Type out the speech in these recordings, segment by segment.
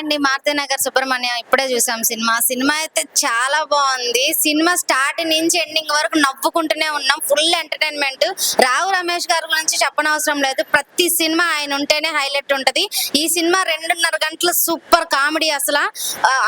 అండి మారుతి నగర్ సుబ్రహ్మణ్యం ఇప్పుడే చూసాం సినిమా. సినిమా అయితే చాలా బాగుంది. సినిమా స్టార్ట్ నుంచి ఎండింగ్ వరకు నవ్వుకుంటూనే ఉన్నాం. Full entertainment. రావు రమేష్ గారి గురించి చెప్పనవసరం లేదు. ప్రతి సినిమా ఆయన ఉంటేనే హైలైట్ ఉంటది. ఈ సినిమా రెండున్నర గంటలు సూపర్ కామెడీ అసలు.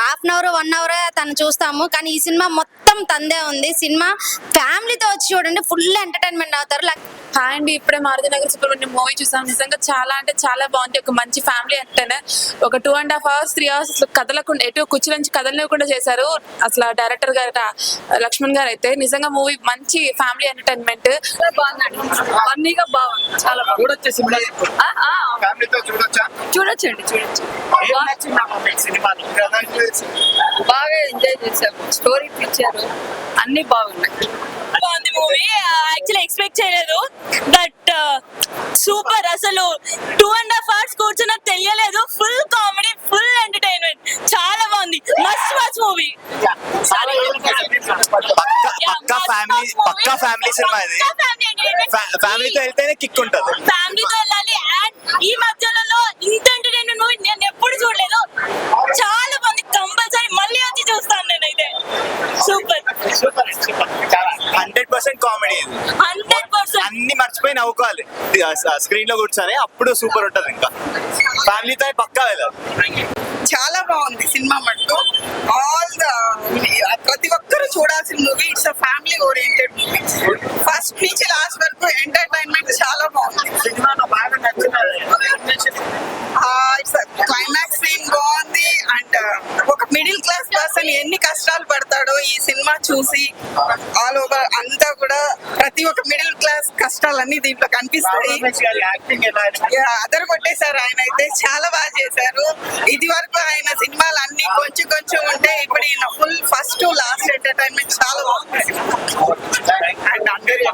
Half an hour one hour తను చూస్తాము. కానీ ఈ సినిమా మొత్తం తందే ఉంది. సినిమా ఫ్యామిలీతో వచ్చి చూడండి. ఫుల్ ఎంటర్టైన్మెంట్ అవుతారు. లైక్ హాయ్ అండి ఇప్పుడే మారుతి నగర్ సుబ్రహ్మణ్యం మూవీ చూసాం. నిజంగా చాలా అంటే చాలా బాగుంది. ఒక మంచి ఫ్యామిలీ ఎంటర్టైనర్ ఒక two and half hours three hours అసలు కదలకుండా ఎటు కుర్చీ నుంచి కదలనివ్వకుండా చేశారు. అసలు డైరెక్టర్ గారు లక్ష్మణ్ గారు అయితే నిజంగా మూవీ మంచి ఫ్యామిలీ ఎంటర్టైన్మెంట్. బాగుందండి బాగుంది చాలా బాగుంది. చూడొచ్చే సినిమా? ఆ, ఆ, ఫ్యామిలీతో చూడొచ్చా? చూడొచ్చండి చూడొచ్చు ఏం నచ్చిందమ్మా మీకు సినిమాలో బాగా ఎంజాయ్ చేశారు. స్టోరీ పిక్చర్ అన్ని బాగున్నాయి. మూవీ యాక్చువల్లీ ఎక్స్పెక్ట్ చేయలేదు. బట్ సూపర్ అసలు. టూ అండ్ హాఫ్ అవర్స్ కూర్చున్న తెలియలేదు. ఫుల్ కామెడీ ఫుల్ ఎంటర్టైన్మెంట్ చాలా బాగుంది. మస్ట్ వాచ్ మూవీ పక్కా ఫ్యామిలీ పక్కా ఫ్యామిలీ సినిమా ఇది. ఫ్యా- ఫ్యామిలీతో వెళ్తేనే కిక్ ఉంటుంది. ఫ్యామిలీతో వెళ్ళాలి. అండ్ ఈ మధ్యలో ఇంత ఎంటర్టైన్మెంట్ మూవీ నేను ఎప్పుడు చూడలేదు. చాలా బాగుంది కంపల్సరీ మళ్ళీ వచ్చి చూస్తాను నేనైతే super hundred percent comedy hundred percent. అన్ని మర్చిపోయి నవ్వుకోవాలి. స్క్రీన్లో కూర్చొని అప్పుడు సూపర్ ఉంటది ఇంకా. ఫ్యామిలీతో పక్కా వెళ్ళాలి చాలా బాగుంది సినిమా మటుకు. ఆల్ ద ప్రతి ఒక్కరు చూడాల్సిన movie it's a family oriented movie first నుంచి లాస్ట్ వరకు ఎంటర్టైన్మెంట్ పర్సన్ ఎన్ని కష్టాలు పడతాడో ఈ సినిమా చూసి ఆల్ ఓవర్ అంతా కూడా ప్రతి ఒక్క మిడిల్ క్లాస్ కష్టాలన్నీ దీంట్లో కనిపిస్తాయి. యాక్టింగ్ ఎలా అదర్ కొట్టేశారు ఆయన అయితే చాలా బాగా చేశారు. ఇది వరకు ఆయన సినిమాలు అన్ని కొంచెం కొంచెం ఉంటే ఇప్పుడు ఈయన ఫుల్ ఫస్ట్ లాస్ట్ ఎంటర్టైన్మెంట్ చాలా బాగుంది. అండ్ అందరి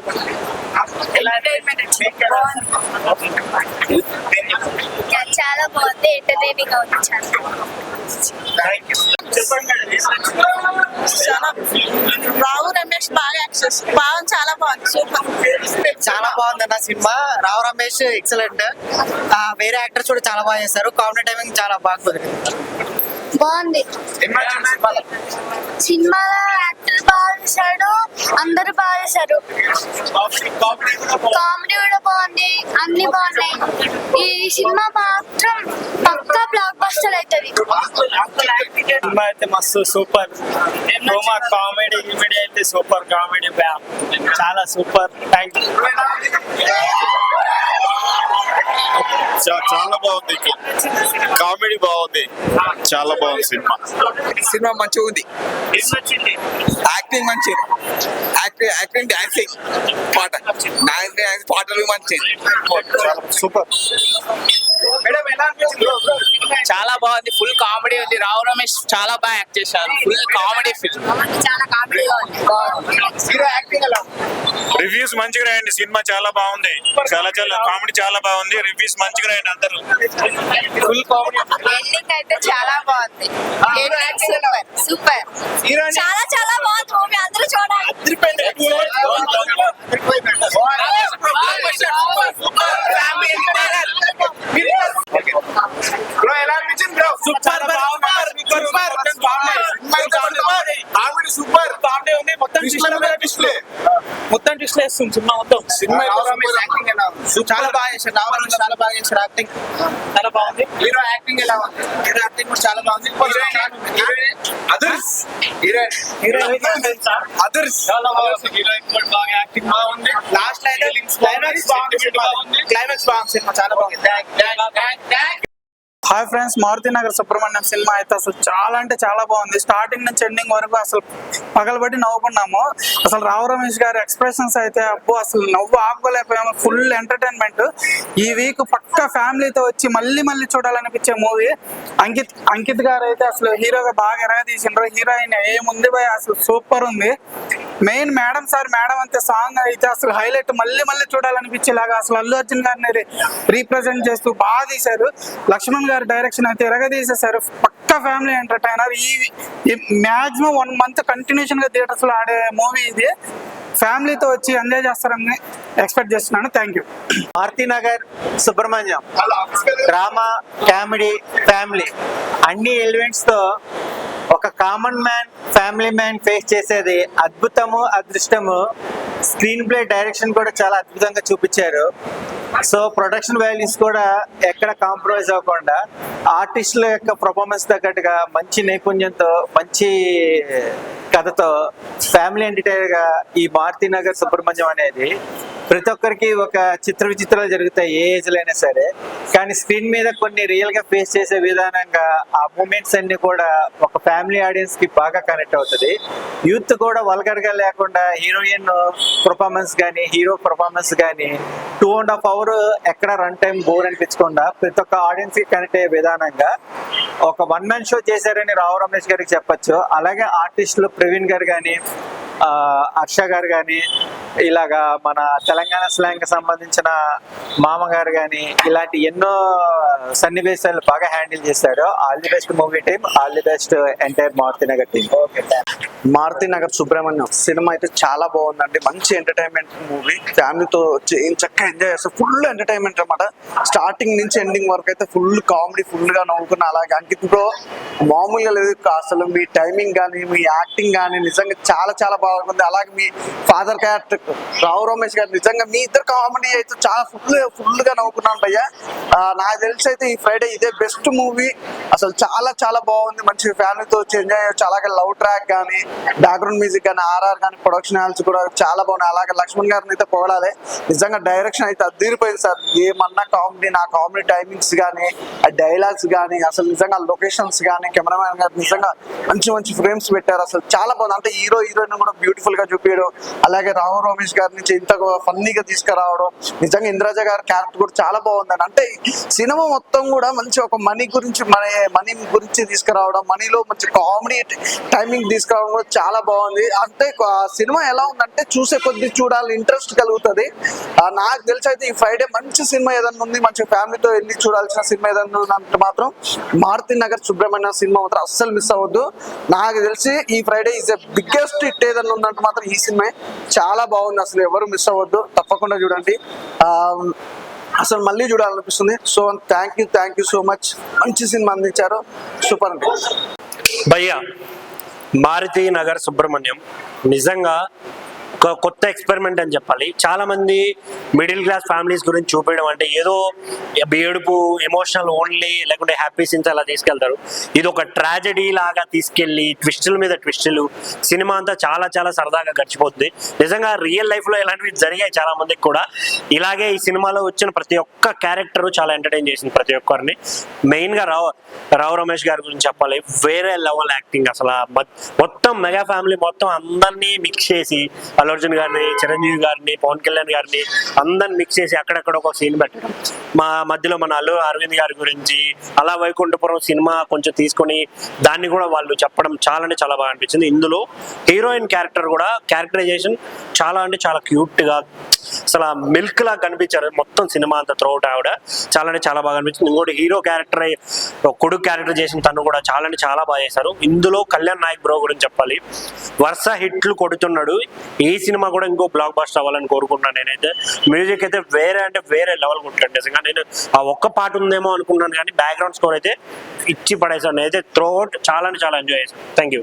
చాలా బాగుంది ఎంటర్టైనింగ్ అవుతుంది చాలా. రావు రమేష్ బాగా యాక్సెస్ బాగా చాలా బాగుంది సూపర్. చాలా బాగుంది అన్న సినిమా. రావు రమేష్ ఎక్సలెంట్ వేరే యాక్టర్స్ కూడా చాలా బాగా చేస్తారు కామెడీ టైమింగ్ చాలా బాగా కుదిరింది బాగుంది. సినిమాలో యాక్టర్ బాగా చేశాడు అందరూ బాగా చేశారు. కామెడీ కూడా బాగుంది. అన్ని బాగున్నాయి. ఈ సినిమా మాత్రం పక్కా బ్లాక్ బస్టర్ అవుతుంది సినిమా అయితే మస్తు సూపర్. రోమా కామెడీ గిమెడీ అయితే సూపర్ కామెడీ చాలా సూపర్. థ్యాంక్ యూ చాలా బాగుంది. కామెడీ బాగుంది. చాలా బాగుంది సినిమా. సినిమా మంచిగా ఉంది. యాక్టింగ్ మంచి యాక్టింగ్ యాక్టింగ్ డాన్సింగ్ పాట. డాన్స్ పాటలు మంచి సూపర్. చాలా బాగుంది. ఫుల్ కామెడీ ఉంది. రావు రమేష్ చాలా బాగా యాక్ట్ చేశారు. ఫుల్ కామెడీ ఫిల్మ్ చాలా కామెడీగా ఉంది. హీరో యాక్టింగ్ ఎలా ఉంది? రివ్యూస్ మంచిగా రాయండి. సినిమా చాలా బాగుంది. చాలా చాలా కామెడీ చాలా బాగుంది. రివ్యూస్ మంచిగా రాయండి అందరూ. ఫుల్ కామెడీ ఎండింగ్ అయితే చాలా బాగుంది. సూపర్ సూపర్ చాలా చాలా బాగుంది. డిస్ప్లే మొత్తం ట్విస్ట్ వేస్తుంది సినిమా మొత్తం. సినిమా చాలా బాగా చేశారు రావు రమేష్ చాలా బాగా చేశారు యాక్టింగ్ చాలా బాగుంది. హీరో యాక్టింగ్ ఎలా ఉంది? హీరో యాక్టింగ్ కూడా చాలా బాగుంది. అదర్స్ హీరోయిన్ అదర్స్ చాలా బాగుంది హీరోయిన్ కూడా బాగా యాక్టింగ్ బాగుంది. లాస్ట్ అయితే క్లైమాక్స్ బాగుంది. క్లైమాక్స్ బాగుంది. సినిమా చాలా బాగుంది. హాయ్ ఫ్రెండ్స్ మారుతి నగర్ సుబ్రహ్మణ్యం సినిమా అయితే అసలు చాలా అంటే చాలా బాగుంది. స్టార్టింగ్ నుంచి ఎండింగ్ వరకు అసలు పగలబట్టి నవ్వుకున్నాము. అసలు రావు రమేష్ గారి ఎక్స్ప్రెషన్స్ అయితే అబ్బో అసలు నవ్వు ఆపుకోలేకపోయాము. Full entertainment. ఈ వీక్ పక్క ఫ్యామిలీతో వచ్చి మళ్ళీ మళ్ళీ చూడాలనిపించే మూవీ. అంకిత్ అంకిత్ గారు అయితే అసలు హీరోగా బాగా ఎరగ తీసిండ్రు హీరోయిన్ ఏముంది భయ్? అసలు సూపర్ ఉంది. మెయిన్ మేడం సార్ మేడం అంతే సాంగ్ అయితే అసలు హైలైట్ మళ్ళీ మళ్ళీ చూడాలనిపించేలాగా అసలు అల్లు అర్జున్ గారిని రీప్రజెంట్ చేస్తూ బాగా తీశారు. లక్ష్మణ్ గారి డైరెక్షన్ అయితే ఎరగ తీసేశారు పక్క ఫ్యామిలీ ఎంటర్టైనర్ ఈ మాక్సిమం వన్ మంత్ కంటిన్యూషన్గా థియేటర్స్లో ఆడే మూవీ ఇది. ఫ్యామిలీతో వచ్చి ఎంజాయ్ చేస్తారని ఎక్స్పెక్ట్ చేస్తున్నాను. Thank you Nagar Subramanyam. Drama comedy family అన్ని ఎలిమెంట్స్తో ఒక common man family man face చేసేది అద్భుతము అదృష్టము. స్క్రీన్ ప్లే డైరెక్షన్ కూడా చాలా అద్భుతంగా చూపించారు. సో ప్రొడక్షన్ వాల్యూస్ కూడా ఎక్కడ కాంప్రమైజ్ అవ్వకుండా ఆర్టిస్టుల యొక్క పర్ఫార్మెన్స్ తగ్గట్టుగా మంచి నైపుణ్యంతో మంచి కథతో ఫ్యామిలీ ఎంటర్టైనర్గా ఈ మారుతి నగర్ సుబ్రహ్మణ్యం అనేది ప్రతి ఒక్కరికి ఒక చిత్ర విచిత్రాలు జరుగుతాయి ఏ ఏజ్ అయినా సరే. కానీ స్క్రీన్ మీద కొన్ని రియల్గా ఫేస్ చేసే విధానంగా ఆ మూమెంట్స్ అన్ని కూడా ఒక ఫ్యామిలీ ఆడియన్స్కి బాగా కనెక్ట్ అవుతుంది. యూత్ కూడా వల్గర్గా లేకుండా హీరోయిన్ పర్ఫార్మెన్స్ కానీ హీరో పర్ఫార్మెన్స్ కానీ టూ అండ్ హాఫ్ అవర్ ఎక్కడ రన్ టైం బోర్ అనిపించకుండా ప్రతి ఒక్క ఆడియన్స్కి కనెక్ట్ అయ్యే విధానంగా ఒక వన్ మ్యాన్ షో చేశారని రావు రమేష్ గారికి చెప్పచ్చు. అలాగే ఆర్టిస్టులు ప్రవీణ్ గారు కానీ హర్ష గారు కానీ ఇలాగా మన తెలంగాణ స్లాంగ్ సంబంధించిన మామగారు కానీ ఇలాంటి ఎన్నో సన్నివేశాలు బాగా హ్యాండిల్ చేశారు. All the best movie team all the best entire Maruthi Nagar team. Okay Maruthi Nagar Subramanyam cinema అయితే చాలా బాగుందండి. మంచి ఎంటర్టైన్మెంట్ మూవీ. ఫ్యామిలీతో ఏం చక్కగా ఎంజాయ్ చేస్తారు. ఫుల్ ఎంటర్టైన్మెంట్ అన్నమాట. స్టార్టింగ్ నుంచి ఎండింగ్ వరకు అయితే ఫుల్ కామెడీ ఫుల్గా నవ్వుకున్న అలాగే అంకిత్ బ్రో మామూలుగా లేదు. అసలు మీ టైమింగ్ కానీ మీ యాక్టింగ్ కానీ నిజంగా చాలా చాలా బాగుంటుంది అలాగే మీ ఫాదర్ క్యారెక్టర్ రావు రమేష్ గారు నిజంగా మీ ఇద్దరు కామెడీ అయితే చాలా ఫుల్ ఫుల్గా నవ్వుకున్నాను భయ్య. నాకు తెలిసి అయితే ఈ ఫ్రైడే ఇదే బెస్ట్ మూవీ అసలు చాలా చాలా బాగుంది. మంచి ఫ్యామిలీతో ఎంజాయ్ చేయొచ్చు. అలాగే లవ్ ట్రాక్ కానీ బ్యాక్గ్రౌండ్ మ్యూజిక్ కానీ ఆర్ఆర్ కానీ ప్రొడక్షన్ హాల్స్ కూడా చాలా బాగున్నాయి. అలాగే లక్ష్మణ్ గారిని అయితే పొగడాలి. నిజంగా డైరెక్షన్ అయితే అద్దీరిపోయింది సార్. ఏమన్నా కామెడీ నా కామెడీ టైమింగ్స్ కానీ ఆ డైలాగ్స్ కానీ అసలు నిజంగా లొకేషన్స్ కానీ కెమెరామ్యాన్ గారు నిజంగా మంచి మంచి ఫ్రేమ్స్ పెట్టారు. అసలు చాలా బాగుంది. అంటే హీరో హీరోయిన్ కూడా బ్యూటిఫుల్గా చూపించారు అలాగే రావు రోమేష్ గారి నుంచి ఇంత ఫన్నీగా తీసుకురావడం. నిజంగా ఇంద్రాజ గారి క్యారెక్టర్ కూడా చాలా బాగుందని అంటే సినిమా మొత్తం కూడా మంచి ఒక మనీ గురించి మన మనీ గురించి తీసుకురావడం మనీలో మంచి కామెడీ టైమింగ్ తీసుకురావడం కూడా చాలా బాగుంది. అంటే సినిమా ఎలా ఉందంటే చూసే కొద్ది చూడాలి ఇంట్రెస్ట్ కలుగుతుంది. నాకు తెలిసి అయితే ఈ ఫ్రైడే మంచి సినిమా ఏదన్నా ఉంది మంచి ఫ్యామిలీతో వెళ్ళి చూడాల్సిన సినిమా ఏదన్నా ఉందంటే మాత్రం మారుతి నగర్ సుబ్రహ్మణ్య సినిమా మాత్రం అస్సలు మిస్ అవ్వద్దు. నాకు తెలిసి ఈ ఫ్రైడే ఈజ్ బిగ్గెస్ట్ హిట్ ఏదన్నా ఉందంటే మాత్రం ఈ సినిమా చాలా బాగుంది. అసలు ఎవరు మిస్ అవ్వద్దు. తప్పకుండా చూడండి. అసలు మళ్ళీ చూడాలనిపిస్తుంది. So thank you thank you so much మంచి సినిమా అందించారు. సూపర్ అండి. మారుతి నగర్ సుబ్రహ్మణ్యం. నిజంగా కొత్త ఎక్స్పెరిమెంట్ అని చెప్పాలి. చాలా మంది మిడిల్ క్లాస్ ఫ్యామిలీస్ గురించి చూపించడం అంటే ఏదో ఏడుపు ఎమోషనల్ ఓన్లీ లేకుంటే హ్యాపీ సీన్స్ అలా తీసుకెళ్తారు. ఇది ఒక ట్రాజడీ లాగా తీసుకెళ్ళి ట్విస్టుల మీద ట్విస్టులు సినిమా అంతా చాలా చాలా సరదాగా గడిచిపోతుంది. నిజంగా రియల్ లైఫ్లో ఇలాంటివి జరిగాయి చాలా మందికి కూడా. ఇలాగే ఈ సినిమాలో వచ్చిన ప్రతి ఒక్క క్యారెక్టర్ చాలా ఎంటర్టైన్ చేసింది ప్రతి ఒక్కరిని. మెయిన్గా రావు రావు రమేష్ గారి గురించి చెప్పాలి. వేరే లెవెల్ యాక్టింగ్ అసలు మొత్తం మెగా ఫ్యామిలీ మొత్తం అందరినీ మిక్స్ చేసి అల్లు అర్జున్ గారిని చిరంజీవి గారిని పవన్ కళ్యాణ్ గారిని అందరిని మిక్స్ చేసి అక్కడక్కడ ఒక సీన్ పెట్టడం. మా మధ్యలో మన అల్లు అరవింద్ గారి గురించి అలా వైకుంఠపురం సినిమా కొంచెం తీసుకొని దాన్ని కూడా వాళ్ళు చెప్పడం చాలా అంటే చాలా బాగా అనిపించింది. ఇందులో హీరోయిన్ క్యారెక్టర్ కూడా క్యారెక్టరైజేషన్ చాలా అంటే చాలా క్యూట్ అసలు అసలు మిల్క్ లా కనిపించారు. మొత్తం సినిమా అంతా త్రోట్ ఆవిడ. చాలా అంటే చాలా బాగా అనిపించింది. ఇంకోటి హీరో క్యారెక్టర్ కొడుకు క్యారెక్టర్ చేసిన తను కూడా చాలా అంటే చాలా బాగా చేశారు. ఇందులో కళ్యాణ్ నాయక్ బ్రో గురించి చెప్పాలి. వరుస హిట్లు కొడుతున్నాడు. ఈ సినిమా కూడా ఇంకో బ్లాక్ బాస్టర్ అవ్వాలని కోరుకుంటున్నాను నేనైతే. మ్యూజిక్ అయితే వేరే అంటే వేరే లెవెల్ ఉంటుంది నిజంగా నేను ఆ ఒక్క పాట ఉందేమో అనుకున్నాను కానీ బ్యాక్గ్రౌండ్ స్కోర్ అయితే ఇచ్చి పడేసాను అయితే త్రో చాలా చాలా ఎంజాయ్ చేశాను. Thank you